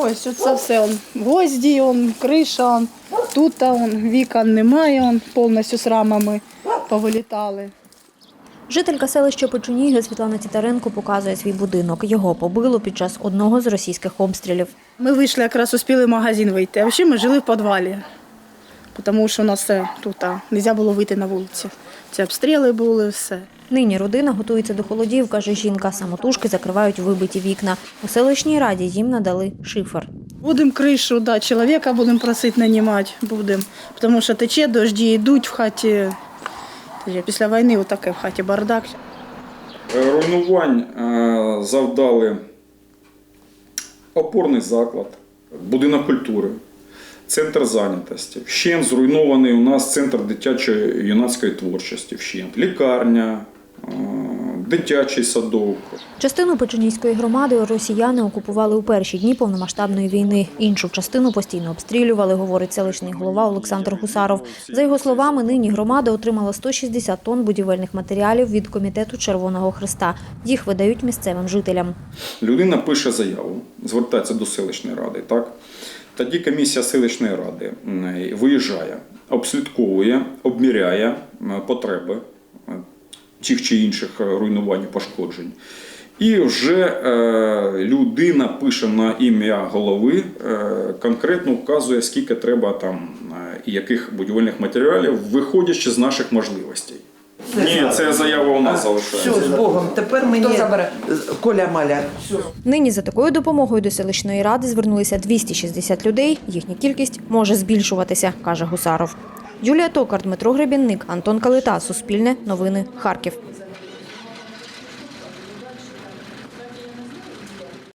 Ось оце все он гвозді, он, криша, он, тут он, вікон немає, он повністю з рамами повилітали. Жителька селища Печеніги Світлана Тітаренко показує свій будинок. Його побило під час одного з російських обстрілів. Ми вийшли, якраз успіли в магазин вийти, а взагалі ми жили в підвалі, тому що у нас все тут а, не можна було вийти на вулицю. Ці обстріли були, все. Нині родина готується до холодів, каже жінка. Самотужки закривають вибиті вікна. У селищній раді їм надали шифер. Будемо кришу, да, чоловіка будемо просити нанімати, будемо, тому що тече, дожді йдуть в хаті. Після війни отаке в хаті бардак. Е, Руйнувань е, завдали опорний заклад, будинок культури, центр зайнятості. Вщент зруйнований у нас центр дитячої юнацької творчості. Вщент, лікарня, дитячий садок. Частину Печенійської громади росіяни окупували у перші дні повномасштабної війни. Іншу частину постійно обстрілювали, говорить селищний голова Олександр Гусаров. За його словами, нині громада отримала 160 тонн будівельних матеріалів від комітету Червоного Христа. Їх видають місцевим жителям. Людина пише заяву, звертається до селищної ради. Так? Тоді комісія селищної ради виїжджає, обслідковує, обміряє потреби тих чи інших е, руйнувань і пошкоджень. І вже е, людина пише на ім'я голови, е, конкретно вказує, скільки треба там і яких будівельних матеріалів, виходячи з наших можливостей. Ні, це заява у нас залишається. Все, з Богом. Тепер мені забере? Коля Маля. Нині за такою допомогою до селищної ради звернулися 260 людей. Їхня кількість може збільшуватися, каже Гусаров. Юлія Токар, Дмитро Гребінник, Антон Калита, Суспільне, Новини, Харків.